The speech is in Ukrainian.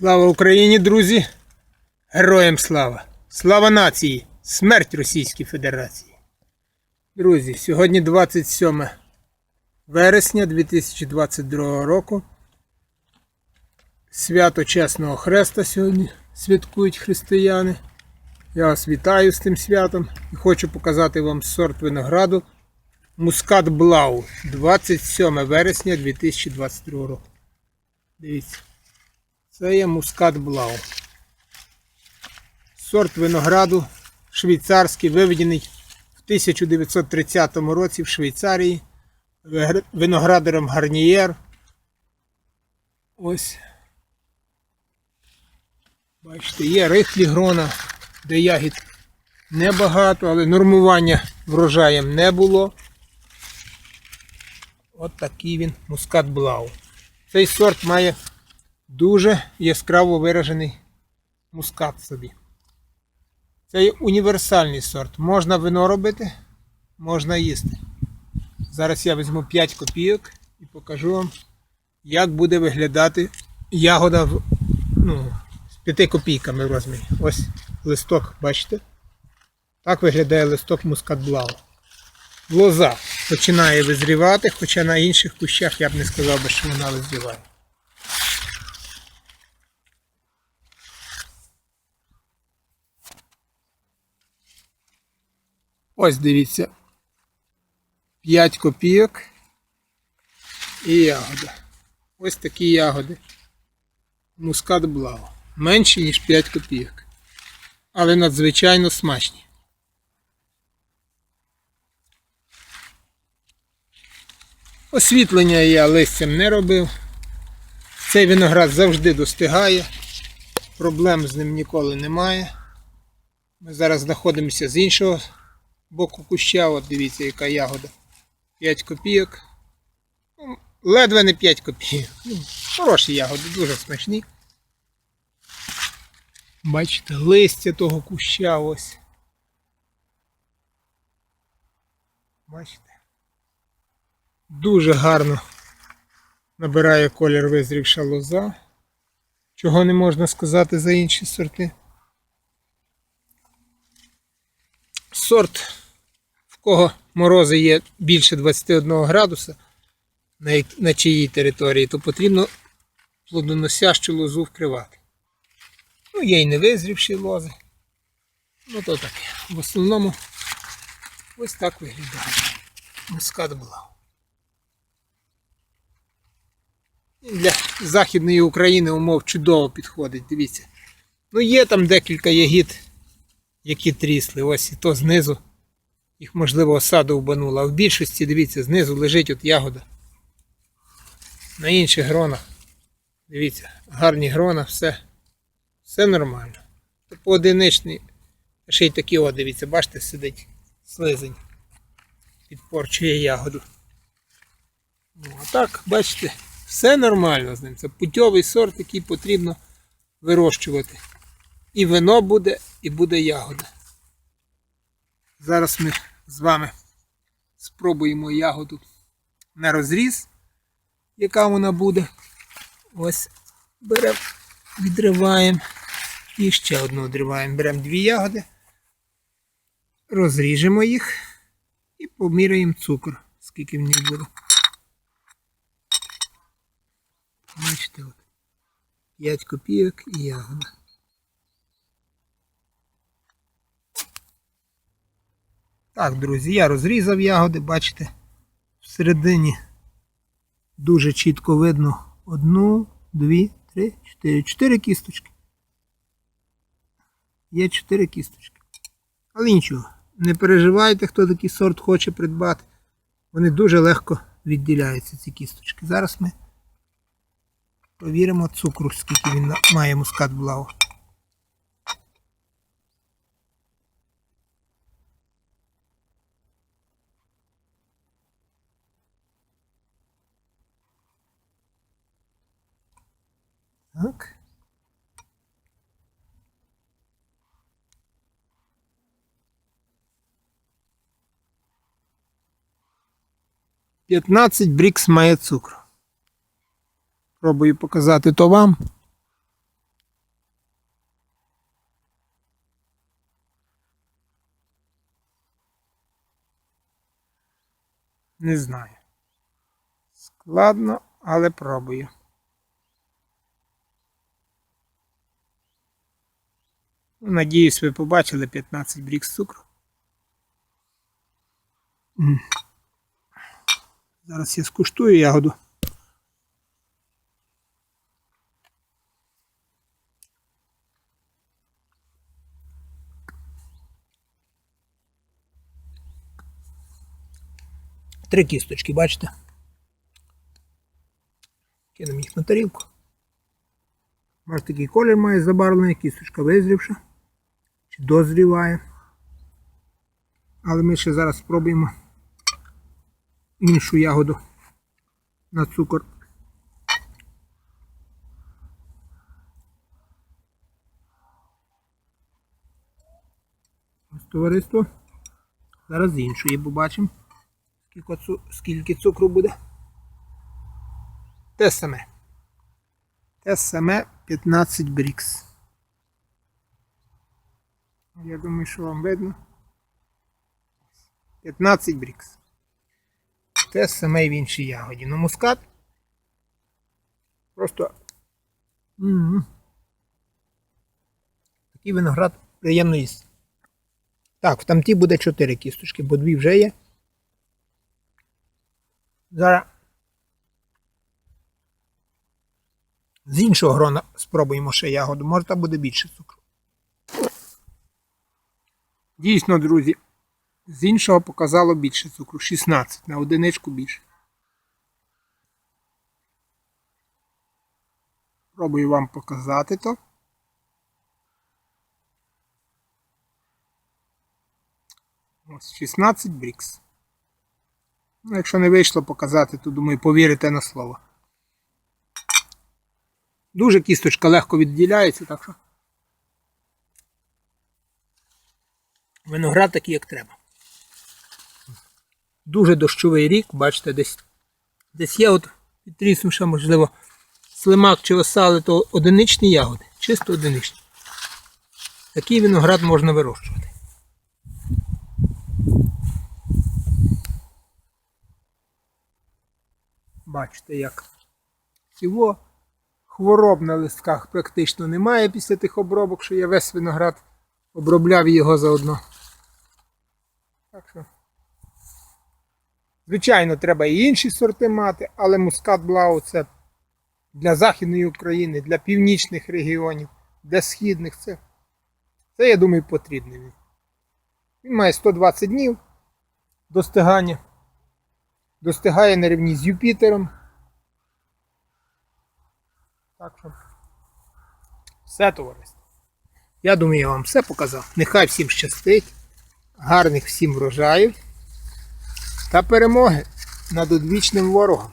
Слава Україні, друзі! Героям слава! Слава нації! Смерть Російській Федерації! Друзі, сьогодні 27 вересня 2022 року. Свято Чесного Хреста сьогодні святкують християни. Я вас вітаю з тим святом і хочу показати вам сорт винограду Мускат Блау 27 вересня 2022 року. Дивіться. Це є мускат Блау. Сорт винограду швейцарський, виведений в 1930 році в Швейцарії виноградарем Гарнієр. Ось. Бачите, є рихлі грона, де ягід небагато, але нормування врожаєм не було. От такий він мускат Блау. Цей сорт має дуже яскраво виражений мускат собі. Це є універсальний сорт. Можна вино робити, можна їсти. Зараз я візьму 5 копійок і покажу вам, як буде виглядати ягода в, ну, з 5 копійками в розмірі. Ось листок, бачите? Так виглядає листок мускат блау. Лоза починає визрівати, хоча на інших кущах я б не сказав що вона визріває. Ось дивіться. 5 копійок і ягода. Ось такі ягоди. Мускат Блау. Менші, ніж 5 копійок. Але надзвичайно смачні. Освітлення я листям не робив. Цей виноград завжди достигає. Проблем з ним ніколи немає. Ми зараз знаходимося з іншого боку куща. От дивіться, яка ягода. 5 копійок. Ну, Ледве не 5 копійок. Ну, Хороші ягоди, дуже смачні. Бачите, листя того куща ось. Бачите? Дуже гарно набирає колір визрівша лоза. Чого не можна сказати за інші сорти. Сорт, кого морози є більше 21 градуса на, на чиїй території, то потрібно плодоносящу лозу вкривати. Ну, є й не визрівші лози. Ну то таке. В основному ось так виглядає. Мускат була. Для Західної України умов чудово підходить, дивіться. Ну є там декілька ягід, які трісли. Ось і то знизу. Їх, можливо, осаду вбанула. А в більшості, дивіться, знизу лежить от ягода. На інших гронах. Дивіться, гарні грона, все, все нормально. Поодиничний, ще й такі, о, дивіться, бачите, сидить слизень. Підпорчує ягоду. Ну, а так, бачите, все нормально з ним. Це путьовий сорт, який потрібно вирощувати. І вино буде, і буде ягода. Зараз ми з вами спробуємо ягоду на розріз, яка вона буде. Ось беремо, відриваємо і ще одну відриваємо. Беремо дві ягоди, розріжемо їх і поміряємо цукор, скільки в них буде. Бачите, от. 5 копійок і ягода. Так, друзі, я розрізав ягоди, бачите, всередині дуже чітко видно одну, дві, три, чотири. Чотири кісточки. Є чотири кісточки. Але нічого, не переживайте, хто такий сорт хоче придбати. Вони дуже легко відділяються, ці кісточки. Зараз ми провіримо цукру, скільки він має мускат блау. 15 брікс має цукру. Пробую показати то вам. Не знаю. Складно, але пробую. Надіюсь, ви побачили 15 брікс цукру. Зараз я скуштую ягоду. Три кісточки, бачите? Кинемо їх на тарілку. Ось такий колір має забарвлений, кісточка визрівша. Чи дозріває. Але ми ще зараз спробуємо іншу ягоду на цукор. Ось товариство. Зараз іншої побачимо. Скільки цукру буде? Те саме. Те саме 15 брікс. Я думаю, що вам видно. 15 брікс. Те саме в іншій ягоді. Ну мускат. Просто. м Такий виноград приємно їсти. Так, в тамті буде 4 кісточки, бо дві вже є. Зараз з іншого грона спробуємо ще ягоду. Може там буде більше цукру. Дійсно, друзі, з іншого показало більше цукру. 16 на одиничку більше. Пробую вам показати то. Ось 16 брікс. Ну, якщо не вийшло показати, то думаю, повірите на слово. Дуже кісточка легко відділяється, так що. Виноград такий, як треба. Дуже дощовий рік, бачите, десь десь є от підтріснувши, можливо, слимак чи осали, то одиничні ягоди, чисто одиничні. Такий виноград можна вирощувати. Бачите, як цього хвороб на листках практично немає після тих обробок, що я весь виноград обробляв його заодно. Так що. Звичайно, треба і інші сорти мати, але мускат Блау це для Західної України, для північних регіонів, для східних це, це я думаю, потрібний він. Він має 120 днів достигання. Достигає на рівні з Юпітером. Так що все товариство. Я думаю, я вам все показав. Нехай всім щастить, гарних всім врожаїв та перемоги над одвічним ворогом.